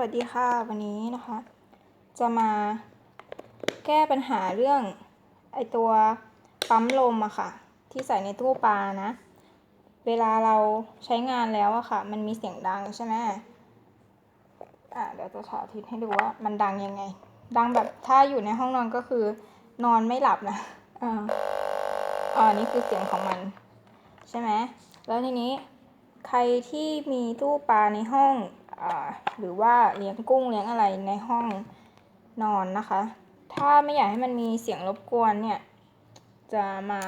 วัสดีค่ะ วันนี้นะคะ จะมาแก้ปัญหาเรื่องไอตัวปั๊มลมอะค่ะ ที่ใส่ในตู้ปลานะ เวลาเราใช้งานแล้วอะค่ะ มันมีเสียงดังใช่ไหมอะเดี๋ยวจะสาธิตให้ดูว่ามันดังยังไง ดังแบบถ้าอยู่ในห้องนอนก็คือนอนไม่หลับนะอ่าอ่านี่คือเสียงของมัน ใช่ไหมแล้วทีนี้ใครที่มีตู้ปลาในห้อง หรือว่าเลี้ยงกุ้งเลี้ยงอะไรในห้องนอนนะคะ ถ้าไม่อยากให้มันมีเสียงรบกวนเนี่ย จะมา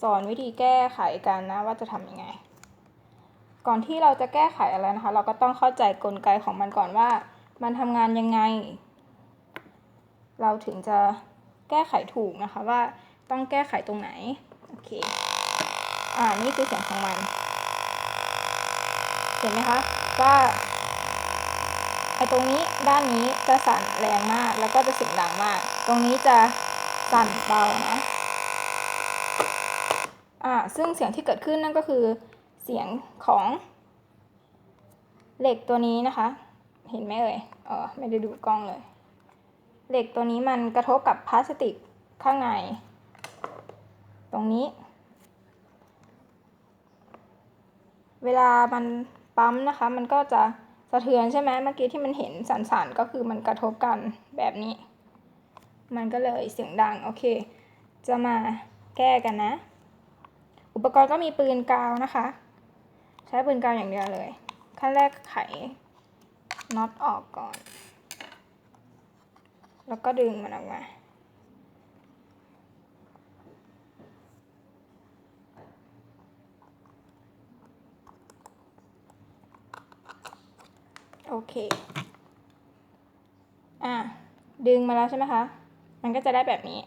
สอนวิธีแก้ไขกันนะว่าจะทำยังไง ก่อนที่เราจะแก้ไขอะไรนะคะ เราก็ต้องเข้าใจกลไกของมันก่อนว่า มันทำงานยังไง เราถึงจะแก้ไขถูกนะคะว่าต้องแก้ไขตรงไหน โอเค อ่า นี่คือเสียงของมัน เห็นไหมคะ ว่าไอตรงนี้ด้านนี้จะสั่นแรงมากแล้วก็จะเสียงดังมาก ตรงนี้จะสั่นเบานะอ่าซึ่งเสียงที่เกิดขึ้นนั่นก็คือเสียงของเหล็กตัวนี้นะคะ เห็นไหมเอ่ยเออไม่ได้ดูกล้องเลย เหล็กตัวนี้มันกระทบกับพลาสติกข้างใน ตรงนี้ เวลามัน ปั๊มนะคะ มันก็จะสะเทือนใช่ไหมเมื่อกี้ที่มันเห็นสั่นๆก็คือมันกระทบกันแบบนี้ มันก็เลยเสียงดังโอเค จะมาแก้กันนะ อุปกรณ์ก็มีปืนกาวนะคะ ใช้ปืนกาวอย่างเดียวเลย ขั้นแรกไขน็อตออกก่อน แล้วก็ดึงมันออกมา โอเค อะ ดึงมาแล้วใช่ไหมคะ มันก็จะได้แบบนี้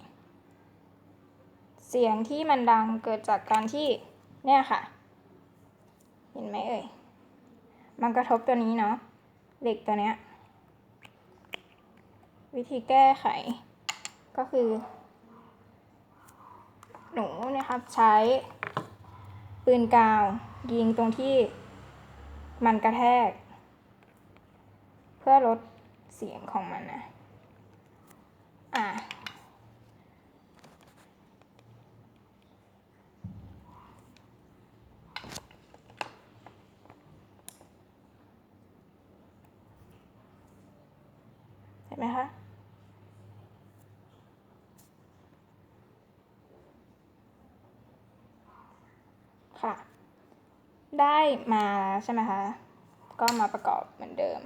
เสียงที่มันดังเกิดจากการที่ เนี่ยค่ะ เห็นไหมเอ่ย มันกระทบตัวนี้เนาะ เหล็กตัวเนี้ย วิธีแก้ไข ก็คือ หนูนี่ยครับใช้ปืนกาวยิงตรงที่มันกระแทก พื่อลดเสียงของมันนะ อะ เห็นไหมคะค่ะ ได้มาใช่ไหมคะ ก็มาประกอบเหมือนเดิม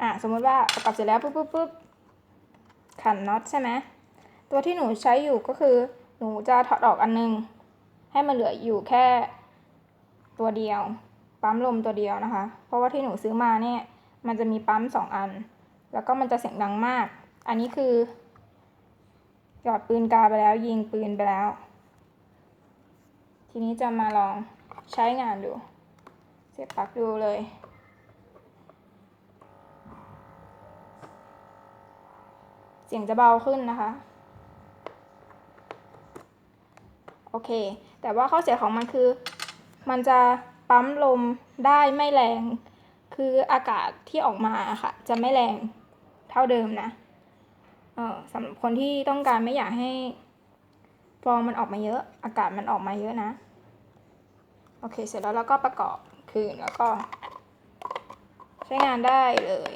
อะสมมติว่าประกอบเสร็จแล้วปุ๊บปุ๊บปุ๊บขันน็อตใช่ไหมตัวที่หนูใช้อยู่ก็คือ หนูจะถอดออกอันนึง ให้มันเหลืออยู่แค่ตัวเดียว ปั๊มลมตัวเดียวนะคะ เพราะว่าที่หนูซื้อมาเนี่ยมันจะมีปั๊มสองอัน แล้วก็มันจะเสียงดังมาก อันนี้คือ หยอดปืนกาไปแล้วยิงปืนไปแล้ว ทีนี้จะมาลองใช้งานดู เสียบปลั๊กดูเลย เสียงจะเบาขึ้นนะคะ โอเค แต่ว่าข้อเสียของมันคือ มันจะปั๊มลมได้ไม่แรง คืออากาศที่ออกมาค่ะ จะไม่แรงเท่าเดิมนะ เออสำหรับคนที่ต้องการไม่อยากให้ฟองมันออกมาเยอะ อากาศมันออกมาเยอะนะ โอเค เสร็จแล้วเราก็ประกอบคืนแล้วก็ ใช้งานได้เลย